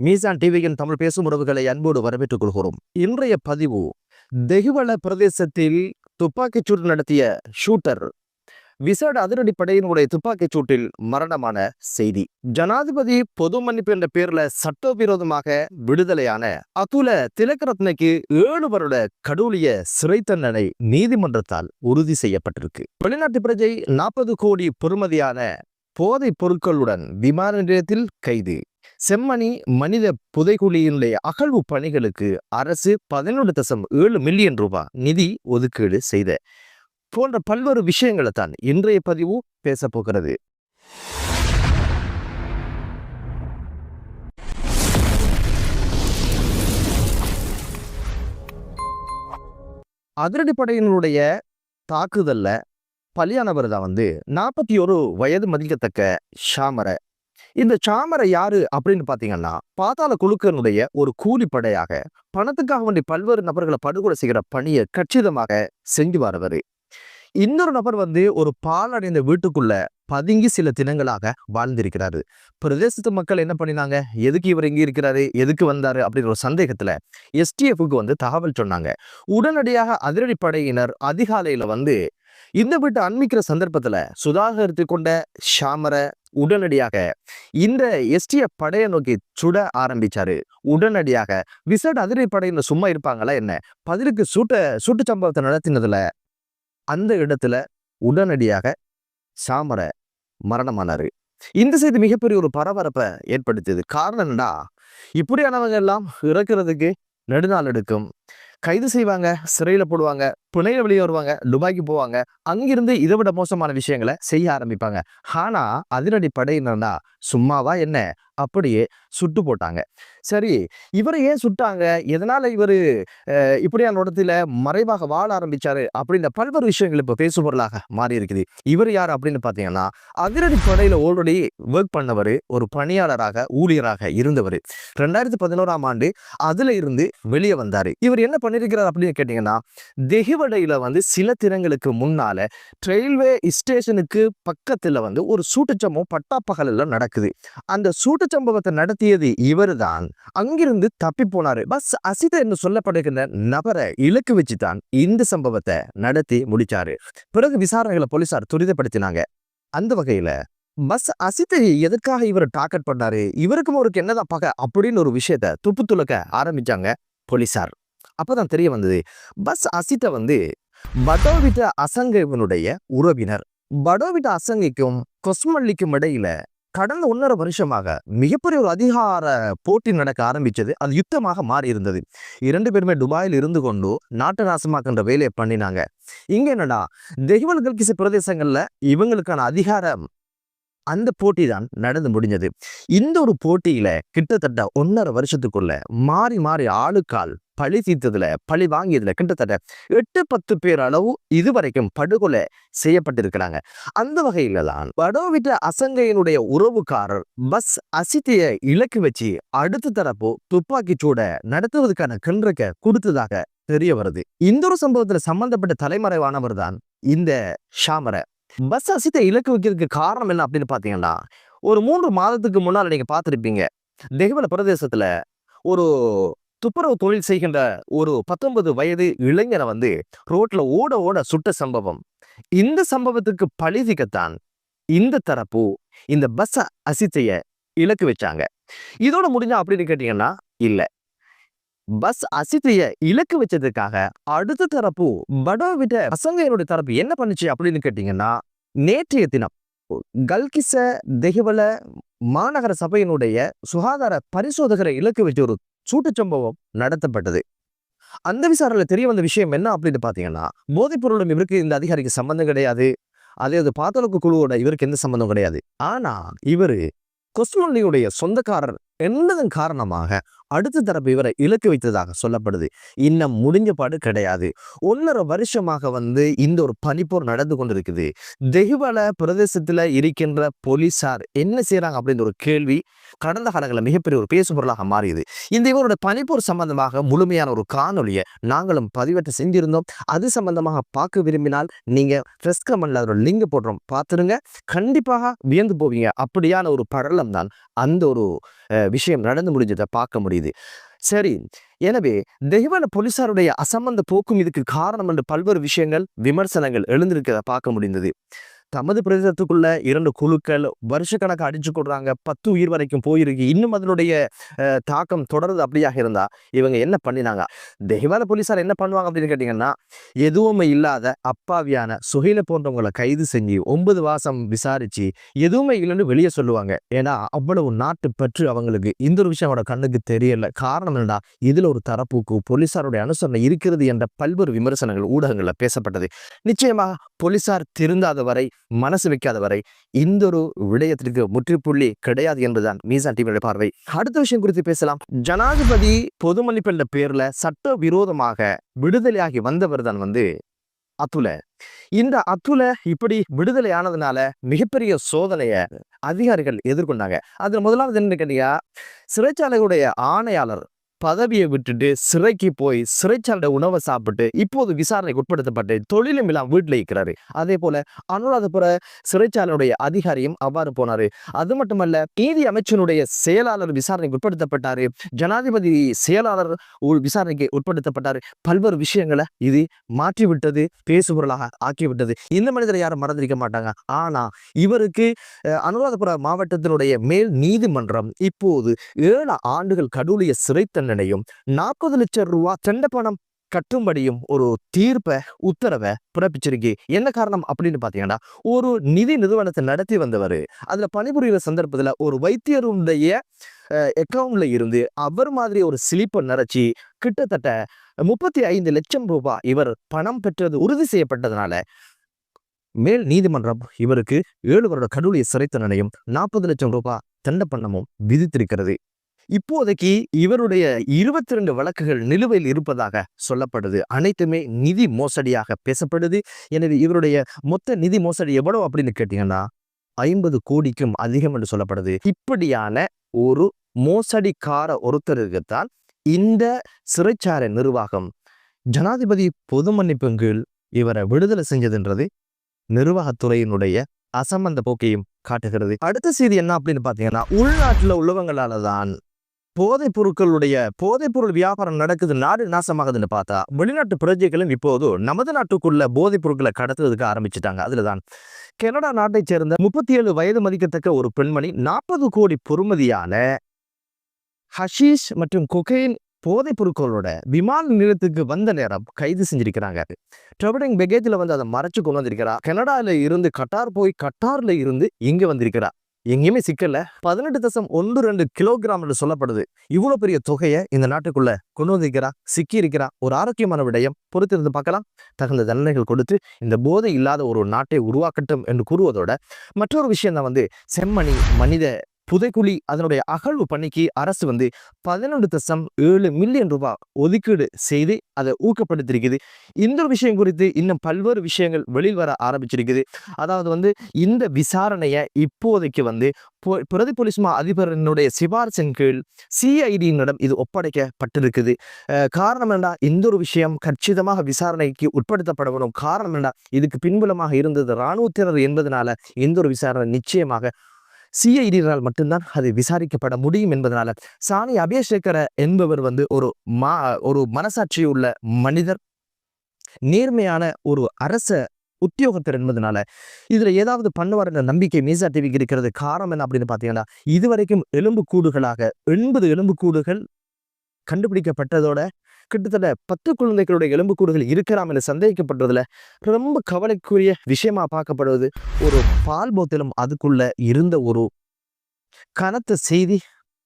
மீசான் டிவியின் தமிழ் பேசும் உறவுகளை அன்போடு வரவேற்றுக் கொள்கிறோம். இன்றைய பதிவு தெகுவள பிரதேசத்தில் துப்பாக்கிச்சூடு நடத்திய ஷூட்டர் விசேட அதிரடிப்படையினுடைய துப்பாக்கிச் சூட்டில் மரணமான செய்தி. ஜனாதிபதி பொது மன்னிப்பு என்ற பேர்ல சட்டவிரோதமாக விடுதலையான அதுல திலக்கரத்னைக்கு ஏழு வருட கடூலிய சிறை தண்டனை நீதிமன்றத்தால் உறுதி செய்யப்பட்டிருக்கு. வெளிநாட்டு பிரஜை நாற்பது கோடி பெறுமதியான போதைப் பொருட்களுடன் விமான நிலையத்தில் கைது. செம்மணி மனித புதைகுழியினுடைய அகழ்வு பணிகளுக்கு அரசு பதினொன்று தசம் ஏழு மில்லியன் ரூபாய் நிதி ஒதுக்கீடு செய்த போன்ற பல்வேறு விஷயங்களை தான் இன்றைய பதிவு பேச போகிறது. அதிரடிப்படையினுடைய தாக்குதலில் பலியானவர் தான் வந்து நாற்பத்தி ஒரு வயது மதிக்கத்தக்க ஷாமர இந்த சாமரை யாரு அப்படின்னு பாத்தீங்கன்னா பாதாள குழுக்களுடைய ஒரு கூலிப்படையாக பணத்துக்காக வேண்டிய பல்வேறு நபர்களை படுகொலை செய்கிற பணியை கச்சிதமாக செஞ்சு வரவர் இன்னொரு நபர் வந்து ஒரு பாலடைந்த வீட்டுக்குள்ள பதுங்கி சில தினங்களாக வாழ்ந்திருக்கிறாரு. பிரதேசத்து மக்கள் என்ன பண்ணினாங்க? எதுக்கு இவர் இங்க இருக்கிறாரு? எதுக்கு வந்தாரு? அப்படின்ற ஒரு சந்தேகத்துல எஸ்டிஎஃப்க்கு வந்து தகவல் சொன்னாங்க. உடனடியாக அதிரடிப்படையினர் அதிகாலையில வந்து இந்த விட்டு அண்மிக்கிற சந்தர்ப்பத்துல சுதாகரித்து கொண்ட ஷாமரை உடனடியாக இந்த எஸ்டிஎஃப் படையை நோக்கி சுட ஆரம்பிச்சாரு. உடனடியாக விசட் அதிரை அதிரடிப்படையினர் சும்மா இருப்பாங்களா என்ன? பதிலுக்கு சூட்ட சூட்டு சம்பவத்தை நடத்தினதுல அந்த இடத்துல உடனடியாக சாமர மரணமானாரு. இந்த செய்தி மிகப்பெரிய ஒரு பரபரப்பை ஏற்படுத்தியது. காரணம் என்னடா? இப்படியானவங்க எல்லாம் இறக்குறதுக்கு நெடுநாள் எடுக்கும். கைது செய்வாங்க சிறையில போடுவாங்க. புனையில வெளியே வருவாங்க துபாய்க்கு போவாங்க. அங்கிருந்து இதை விட மோசமான விஷயங்களை செய்ய ஆரம்பிப்பாங்க. ஆனா அதிரடி படையினர்னா சும்மாவா என்ன? அப்படியே சுட்டு போட்டாங்க. சரி இவரை ஏன் சுட்டாங்க? எதனால இவர் இப்படியான இடத்துல மறைவாக வாழ ஆரம்பிச்சாரு? அப்படின்ற பல்வேறு விஷயங்கள் இப்போ பேசும் பொருளாக மாறி இருக்குது இவர் யார் அப்படின்னு பார்த்தீங்கன்னா அதிரடி படையில் ஆல்ரெடி ஒர்க் பண்ணவர் ஒரு பணியாளராக ஊழியராக இருந்தவர். ரெண்டாயிரத்தி பதினோராம் ஆண்டு அதுல இருந்து வெளியே வந்தார். இவர் என்ன பண்ணியிருக்கிறார் அப்படின்னு கேட்டீங்கன்னா அறுவடையில் வந்து சில தினங்களுக்கு முன்னால ரயில்வே ஸ்டேஷனுக்கு பக்கத்துல வந்து ஒரு சூட்டுச்சம்பவம் பட்டாப்பகலில் நடக்குது. அந்த சூட்டுச்சம்பவத்தை சம்பவத்தை நடத்தியது இவர்தான். அங்கிருந்து தப்பி போனாரு. பஸ் அசித என்று சொல்லப்படுகின்ற நபரை இலக்கு வச்சுதான் இந்த சம்பவத்தை நடத்தி முடிச்சாரு. பிறகு விசாரணைகளை போலீசார் துரிதப்படுத்தினாங்க. அந்த வகையில பஸ் அசித்தை எதுக்காக இவர் டார்கெட் பண்ணாரு? இவருக்கும் அவருக்கு என்னதான் பகை? அப்படின்னு ஒரு விஷயத்த துப்பு துளக்க ஆரம்பிச்சாங்க போலீசார். அப்பதான் தெரிய வந்தது. பஸ் அசித்த வந்து படோவிட்ட அசங்கவனுடைய உறவினர். படோவிட்ட அசங்கிக்கும் கொஸ்மல்லிக்கும் இடையில கடந்த ஒன்றரை வருஷமாக மிகப்பெரிய ஒரு அதிகார போட்டி நடக்க ஆரம்பிச்சது. அது யுத்தமாக மாறி இருந்தது. இரண்டு பேருமே துபாயில் இருந்து கொண்டு நாட்டு நாசமாக்குன்ற வேலையை பண்ணினாங்க. இங்க என்னடா தெஹ்வல் கல்கிச பிரதேசங்கள்ல இவங்களுக்கான அதிகாரம் அந்த போட்டி தான் நடந்து முடிஞ்சது. இந்த ஒரு போட்டியில கிட்டத்தட்ட ஒன்றரை வருஷத்துக்குள்ள மாறி மாறி ஆளுக்கால் பழி தீர்த்ததுல பழி வாங்கியதுல கிட்டத்தட்ட எட்டு பத்து பேர் அளவு இதுவரைக்கும் படுகொலை செய்யப்பட்டிருக்கிறாங்க. அந்த வகையில தான் வடோவிட்ட அசங்கையினுடைய உறவுக்காரர் பஸ் அசித்திய இலக்கு வச்சு அடுத்த தரப்பு துப்பாக்கி சூட நடத்துவதற்கான கிணறுக்க கொடுத்ததாக தெரிய வருது. இந்த ஒரு சம்பவத்துல சம்பந்தப்பட்ட தலைமறைவானவர் தான் இந்த ஷாமர. பஸ் அசித்த இலக்கு வைக்கிறதுக்கு காரணம் என்ன அப்படின்னு பாத்தீங்கன்னா ஒரு மூன்று மாதத்துக்கு முன்னால் நீங்க பார்த்துருப்பீங்க. தெஹ்வல பிரதேசத்துல ஒரு துப்புரவு தொழில் செய்கின்ற ஒரு பத்தொன்பது வயது இளைஞரை வந்து ரோட்ல ஓட ஓட சுட்ட சம்பவம். இந்த சம்பவத்துக்கு பழிதிக்கத்தான் இந்த தரப்பு இந்த பஸ் அசித்தைய இலக்கு வச்சாங்க. இதோட முடிஞ்சா அப்படின்னு கேட்டீங்கன்னா இல்லை. பஸ் அசித்தைய இலக்கு வச்சதுக்காக அடுத்த தரப்பு படோவிட்ட பசங்க தரப்பு என்ன பண்ணுச்சு அப்படின்னு கேட்டீங்கன்னா நேற்றைய தினம் கல்கிச தெஹிவல மாநகர சபையினுடைய சுகாதார பரிசோதகரை இலக்கு வச்சு ஒரு சூட்டுச் சம்பவம் நடத்தப்பட்டது. அந்த விசாரணையில் தெரிய வந்த விஷயம் என்ன அப்படின்னு பார்த்தீங்கன்னா போதைப் பொருளும் இவருக்கு இந்த அதிகாரிக்கு சம்பந்தம் கிடையாது. அதே அது பாத்தளக்கு குழுவோட இவருக்கு எந்த சம்பந்தம் கிடையாது. ஆனா இவரு கொஸ்மல்லியுடைய சொந்தக்காரர் என்னதன் காரணமாக அடுத்த தரப்பு இவரை இலக்கு வைத்ததாக சொல்லப்படுது. இன்னும் முடிஞ்ச பாடு கிடையாது. ஒன்னரை வருஷமாக வந்து இந்த ஒரு பனிப்போர் நடந்து கொண்டிருக்குது. தெஹுவல பிரதேசத்துல இருக்கின்ற போலீசார் என்ன செய்யறாங்க அப்படின்ற ஒரு கேள்வி கடந்த காலங்களில் மிகப்பெரிய ஒரு பேசுபொருளாக மாறியது. இந்த இவரோட பனிப்போர் சம்பந்தமாக முழுமையான ஒரு காணொலியை நாங்களும் பதிவேற்ற செஞ்சிருந்தோம். அது சம்பந்தமாக பார்க்க விரும்பினால் நீங்க ஃப்ரெஷ் கமெண்ட்ல அதோட லிங்க் போடுறோம் பார்த்துருங்க. கண்டிப்பாக வியந்து போவீங்க. அப்படியான ஒரு படலம் தான் அந்த ஒரு விஷயம் நடந்து முடிஞ்சதை பார்க்க முடியும் முடியுது சரி எனவே தெய்வான போலீசாருடைய அசம்பந்த போக்கும் இதுக்கு காரணம் என்று பல்வேறு விஷயங்கள் விமர்சனங்கள் எழுந்திருக்கிறத பார்க்க முடிந்தது. தமது பிரதேசத்துக்குள்ள இரண்டு குழுக்கள் வருஷக்கணக்கு அடிச்சு கொடுறாங்க பத்து உயிர் வரைக்கும் போயிருக்கு. இன்னும் அதனுடைய தாக்கம் தொடருது அப்படியாக இருந்தா இவங்க என்ன பண்ணினாங்க? தெய்வான போலீசார் என்ன பண்ணுவாங்க அப்படின்னு கேட்டீங்கன்னா எதுவுமே இல்லாத அப்பாவியான சுகையில போன்றவங்களை கைது செஞ்சு ஒன்பது வாசம் விசாரிச்சு எதுவுமே இல்லைன்னு வெளியே சொல்லுவாங்க. ஏன்னா அவ்வளவு நாட்டு பற்று அவங்களுக்கு. இந்த ஒரு விஷயம் அவனோட கண்ணுக்கு தெரியல. காரணம் என்னடா இதுல ஒரு தரப்புக்கு போலீசாருடைய அனுசரணை இருக்கிறது என்ற பல்வேறு விமர்சனங்கள் ஊடகங்களில் பேசப்பட்டது. நிச்சயமாக போலீசார் திருந்தாத வரை மனசு வைக்காத வரை இந்த ஒரு விடயத்திற்கு முற்றுப்புள்ளி கிடையாது என்பதுதான் மீசான் டிவியோட பார்வை. அடுத்த விஷயம் குறித்து பேசலாம். ஜனாதிபதி பொது மன்னிப்பு என்ற பேர்ல சட்ட விரோதமாக விடுதலையாகி வந்தவர் தான் வந்து அத்துல இந்த அத்துல இப்படி விடுதலை ஆனதுனால மிகப்பெரிய சோதனைய அதிகாரிகள் எதிர்கொண்டாங்க. அதுல முதலாவது என்ன கேட்டீங்க சிறைச்சாலையுடைய ஆணையாளர் பதவியை விட்டுட்டு சிறைக்கு போய் சிறைச்சாலை உணவை சாப்பிட்டு இப்போது விசாரணைக்கு உட்படுத்தப்பட்டு தொழிலும் இல்லாம வீட்டில் இருக்கிறாரு. அதே போல அனுராதபுர சிறைச்சாலையுடைய அதிகாரியும் அவ்வாறு போனாரு. அது மட்டுமல்ல நீதி அமைச்சனுடைய செயலாளர் விசாரணைக்கு உட்படுத்தப்பட்டாரு. ஜனாதிபதி செயலாளர் விசாரணைக்கு உட்படுத்தப்பட்டாரு. பல்வேறு விஷயங்களை இது மாற்றி விட்டது பேசுபொருளாக ஆக்கிவிட்டது. இந்த மனிதரை யாரும் மறந்திருக்க மாட்டாங்க. ஆனா இவருக்கு அனுராதபுர மாவட்டத்தினுடைய மேல் நீதிமன்றம் இப்போது ஏழு ஆண்டுகள் கடூழிய சிறைத்தன் தண்டனையும் நாற்பது லட்சம் ரூபா தண்ட பணம் கட்டும்படியும் ஒரு தீர்ப்பை உத்தரவை பிறப்பிச்சிருக்கு. என்ன காரணம் அப்படின்னு பார்த்தீங்கன்னா ஒரு நிதி நிறுவனத்தை நடத்தி வந்தவர். அதுல பணிபுரிகிற சந்தர்ப்பத்துல ஒரு வைத்தியருடைய அக்கவுண்ட்ல இருந்து அவர் மாதிரி ஒரு சிலிப்பை நிறச்சி கிட்டத்தட்ட முப்பத்தி ஐந்து லட்சம் ரூபாய் இவர் பணம் பெற்றது உறுதி செய்யப்பட்டதுனால மேல் நீதிமன்றம் இவருக்கு ஏழு வருட கடவுளிய சிறை தண்டனையும் நாற்பது லட்சம் ரூபாய் தண்டப்பண்ணமும் விதித்திருக்கிறது. இப்போதைக்கு இவருடைய இருபத்தி ரெண்டு வழக்குகள் நிலுவையில் இருப்பதாக சொல்லப்படுது. அனைத்துமே நிதி மோசடியாக பேசப்படுது. எனவே இவருடைய மொத்த நிதி மோசடி எவ்வளவு அப்படின்னு கேட்டீங்கன்னா ஐம்பது கோடிக்கும் அதிகம் என்று சொல்லப்படுது. இப்படியான ஒரு மோசடிக்கார ஒருத்தருக்குத்தான் இந்த சிறைச்சாலை நிர்வாகம் ஜனாதிபதி பொது மன்னிப்பின் கீழ் இவரை விடுதலை செஞ்சதுன்றது நிர்வாகத்துறையினுடைய அசம்பந்த போக்கையும் காட்டுகிறது. அடுத்த செய்தி என்ன அப்படின்னு பாத்தீங்கன்னா உள்நாட்டுல உள்ளவங்களால தான் போதைப் பொருட்களுடைய போதைப் பொருள் வியாபாரம் நடக்குது நாடு நாசமாகுதுன்னு பார்த்தா வெளிநாட்டு பிரஜைகளும் இப்போது நமது நாட்டுக்குள்ள போதைப் பொருட்களை கடத்துறதுக்கு அதுல தான் கனடா நாட்டைச் சேர்ந்த முப்பத்தி ஏழு வயது மதிக்கத்தக்க ஒரு பெண்மணி நாற்பது கோடி பொறுமதியான ஹஷீஷ் மற்றும் கொகைன் போதைப் பொருட்களோட விமான நிலையத்துக்கு வந்த நேரம் கைது செஞ்சிருக்கிறாங்க. ட்ரவலிங் பெகேஜில் வந்து அதை மறைச்சு கொண்டு வந்திருக்கிறா கனடால இருந்து கட்டார் போய் கட்டார்ல இருந்து இங்க வந்திருக்கிறா எங்கேயுமே சிக்கல. பதினெட்டு தசம் ஒன்று ரெண்டு கிலோகிராம் என்று சொல்லப்படுது. இவ்வளவு பெரிய தொகையை இந்த நாட்டுக்குள்ள கொண்டு வந்திருக்கிறா? சிக்கி இருக்கிறா ஒரு ஆரோக்கியமான விடயம். பொறுத்திருந்து பார்க்கலாம். தகுந்த தண்டனைகள் கொடுத்து இந்த போதை இல்லாத ஒரு நாட்டை உருவாக்கட்டும் என்று கூறுவதோட மற்றொரு விஷயம் தான் வந்து செம்மணி மனித புதைக்குழி அதனுடைய அகழ்வு பணிக்கு அரசு வந்து பதினொன்று தசம் ஏழு மில்லியன் ரூபாய் ஒதுக்கீடு செய்து அதை ஊக்கப்படுத்திருக்குது இந்த ஒரு விஷயம் குறித்து இன்னும் பல்வேறு விஷயங்கள் வெளியில் வர ஆரம்பிச்சிருக்குது. அதாவது வந்து இந்த விசாரணையை இப்போதைக்கு வந்து பொ- பிரதி போலீஸ் மா அதிபரினுடைய சிபாரிசின் கீழ் சிஐடியினிடம் இது ஒப்படைக்கப்பட்டிருக்குது. காரணம் என்ன இந்த ஒரு விஷயம் கச்சிதமாக விசாரணைக்கு உட்படுத்தப்பட வேணும் காரணம் என்ன இதுக்கு பின்புலமாக இருந்தது இராணுவத்தினர் என்பதனால இந்த ஒரு விசாரணை நிச்சயமாக சிஐடியினால் மட்டும்தான் அது விசாரிக்கப்பட முடியும் என்பதனால. சாணி அபிஷேகர என்பவர் வந்து ஒரு மா ஒரு மனசாட்சி உள்ள மனிதர். நேர்மையான ஒரு அரச உத்தியோகத்தர் என்பதனால இதுல ஏதாவது பண்ணுவார் என்ற நம்பிக்கை மீசா டிவிக்கு இருக்கிறது காரணம் என்ன அப்படின்னு பாத்தீங்கன்னா இதுவரைக்கும் எலும்பு கூடுகளாக எண்பது எலும்பு கூடுகள் கண்டுபிடிக்கப்பட்டதோட கிட்டத்தட்ட பத்து குழந்தைகளுடைய எலும்புக்கூடுகள் இருக்கலாம் என சந்தேகிக்கப்பட்டதுல ரொம்ப கவலைக்குரிய விஷயமா பார்க்கப்படுவது ஒரு பால் போத்திலும் அதுக்குள்ள இருந்த ஒரு கனத்த செய்தி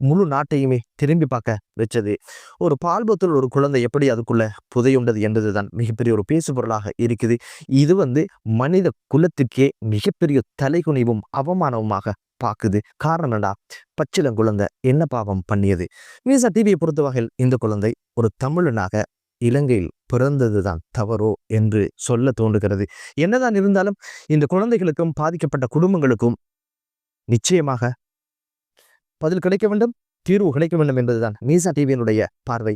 முழு நாட்டையுமே திரும்பி பார்க்க வச்சது. ஒரு பால்பத்தில் ஒரு குழந்தை எப்படி அதுக்குள்ள புதையுண்டது என்பதுதான் மிகப்பெரிய ஒரு பேசு பொருளாக இருக்குது. இது வந்து மனித குலத்துக்கே மிகப்பெரிய தலைகுனிவும் அவமானவுமாக பார்க்குது காரணம் என்னடா? பச்சிளங்குழந்தை என்ன பாவம் பண்ணியது? மீசா டிவியை பொறுத்த வகையில் இந்த குழந்தை ஒரு தமிழனாக இலங்கையில் பிறந்ததுதான் தவறோ என்று சொல்ல தோன்றுகிறது. என்னதான் இருந்தாலும் இந்த குழந்தைகளுக்கும் பாதிக்கப்பட்ட குடும்பங்களுக்கும் நிச்சயமாக பதில் கிடைக்க வேண்டும் தீர்வு கிடைக்க வேண்டும் என்பதுதான் மீசா டிவியினுடைய பார்வை.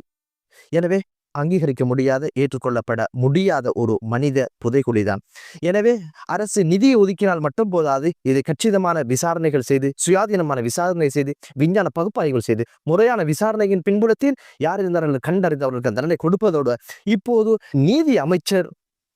எனவே அங்கீகரிக்க முடியாத ஏற்றுக்கொள்ளப்பட முடியாத ஒரு மனித புதைக்குழிதான் எனவே அரசு நிதியை ஒதுக்கினால் மட்டும் போதாது இது கச்சிதமான விசாரணைகள் செய்து சுயாதீனமான விசாரணை செய்து விஞ்ஞான பகுப்பாய்வுகள் செய்து முறையான விசாரணையின் பின்புலத்தில் யார் இருந்தார்கள் கண்டறிந்து அவர்களுக்கு தண்டனை கொடுப்பதோடு இப்போது நீதி அமைச்சர்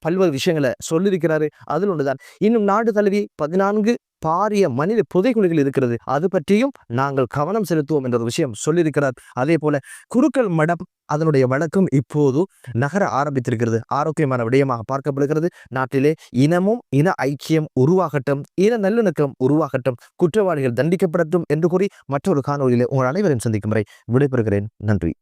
பல்வேறு விஷயங்களை சொல்லியிருக்கிறாரு. அதில் ஒன்றுதான். இன்னும் நாடு தழுவி பதினான்கு பாரிய மனித புதைக்குழிகள் இருக்கிறது. அது பற்றியும் நாங்கள் கவனம் செலுத்துவோம் என்ற ஒரு விஷயம் சொல்லியிருக்கிறார். அதே போல குருக்கள் மடம் அதனுடைய வழக்கம் இப்போது நகர ஆரம்பித்திருக்கிறது. ஆரோக்கியமான விடயமாக பார்க்கப்படுகிறது. நாட்டிலே இனமும் இன ஐக்கியம் உருவாகட்டும் இன நல்லிணக்கம் உருவாகட்டும் குற்றவாளிகள் தண்டிக்கப்படட்டும் என்று கூறி மற்றொரு காணொலியிலே உங்கள் அனைவரையும் சந்திக்கும் வரை விடைபெறுகிறேன். நன்றி.